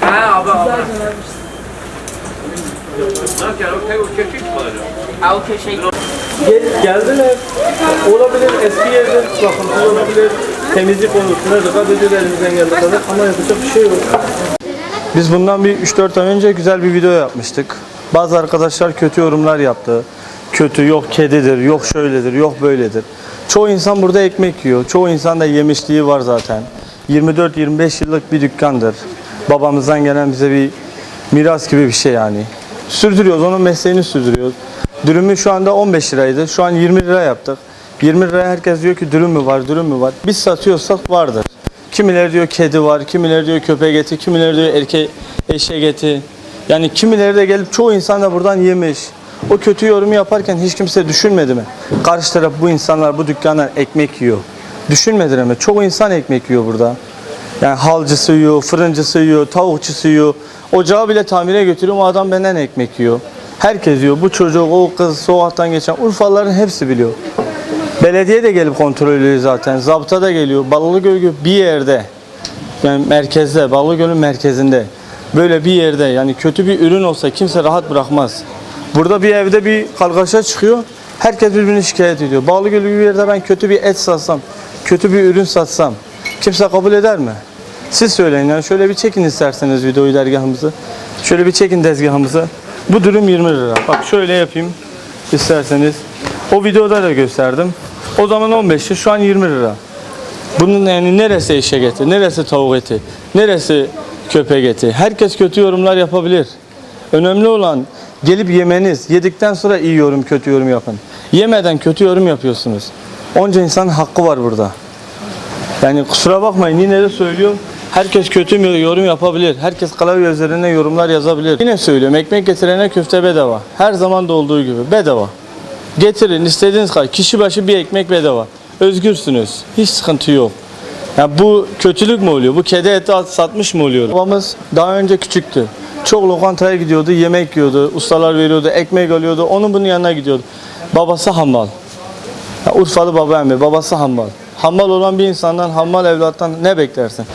Ha abi abi. Yani o tek o mi olacak? Ha o köşe Gel- Geldiler. Olabilir eski yerde bakıntı olabilir. Temizlik konusuna dikkat ediyor elimizden geldiği kadar ama yapacak bir şey yok. Biz bundan bir 3-4 ay önce güzel bir video yapmıştık. Bazı arkadaşlar kötü yorumlar yaptı. Kötü yok kedidir, yok şöyledir, yok böyledir. Çoğu insan burada ekmek yiyor. Çoğu insan da yemişliği var zaten. 24-25 yıllık bir dükkandır. Babamızdan gelen bize bir miras gibi bir şey yani. Sürdürüyoruz, onun mesleğini sürdürüyoruz. Dürümü şu anda 15 liraydı. Şu an 20 lira yaptık. 20 liraya herkes diyor ki dürüm mü var, dürüm mü var. Biz satıyorsak vardır. Kimileri diyor kedi var, kimileri diyor köpek eti, kimileri diyor erkek eşek eti. Yani kimileri de gelip çoğu insan da buradan yemiş. O kötü yorumu yaparken hiç kimse düşünmedi mi? Karşı taraf bu insanlar bu dükkanlar ekmek yiyor. Düşünmediler mi? Çoğu insan ekmek yiyor burada. Yani halcısı yiyor, fırıncısı yiyor, tavukçusu yiyor. Ocağı bile tamire götürüyor, o adam benden ekmek yiyor. Herkes yiyor. Bu çocuk, o kız, sokaktan geçen Urfalıların hepsi biliyor. Belediye de gelip kontrol ediyor zaten. Zabıta da geliyor. Balıkgöl gibi bir yerde yani merkezde, Balıkgöl'ün merkezinde böyle bir yerde yani kötü bir ürün olsa kimse rahat bırakmaz. Burada bir evde bir kargaşa çıkıyor. Herkes birbirini şikayet ediyor. Balıkgöl gibi bir yerde ben kötü bir et satsam, kötü bir ürün satsam kimse kabul eder mi? Siz söyleyin yani şöyle bir çekin isterseniz videoyu dergahımızı. Şöyle bir çekin tezgahımızı. Bu dürüm 20 lira. Bak şöyle yapayım isterseniz. O videoda da gösterdim. O zaman 15'ti şu an 20 lira. Bunun yani neresi eşek eti, neresi tavuk eti, neresi köpek eti. Herkes kötü yorumlar yapabilir. Önemli olan gelip yemeniz. Yedikten sonra iyi yorum, kötü yorum yapın. Yemeden kötü yorum yapıyorsunuz. Onca insanın hakkı var burada. Yani kusura bakmayın yine de söylüyorum. Herkes kötü mü yorum yapabilir. Herkes klavye üzerine yorumlar yazabilir. Yine söylüyorum ekmek getirene köfte bedava. Her zaman da olduğu gibi bedava. Getirin istediğiniz kadar. Kişi başı bir ekmek bedava. Özgürsünüz. Hiç sıkıntı yok. Ya bu kötülük mü oluyor? Bu kedi eti satmış mı oluyor? Babamız daha önce küçüktü. Çok lokantaya gidiyordu, yemek yiyordu, ustalar veriyordu, ekmek alıyordu. Onun bunun yanına gidiyordu. Babası hammal. Ya Urfalı baba emmi, babası hammal. Hammal olan bir insandan, hammal evlattan ne beklersin?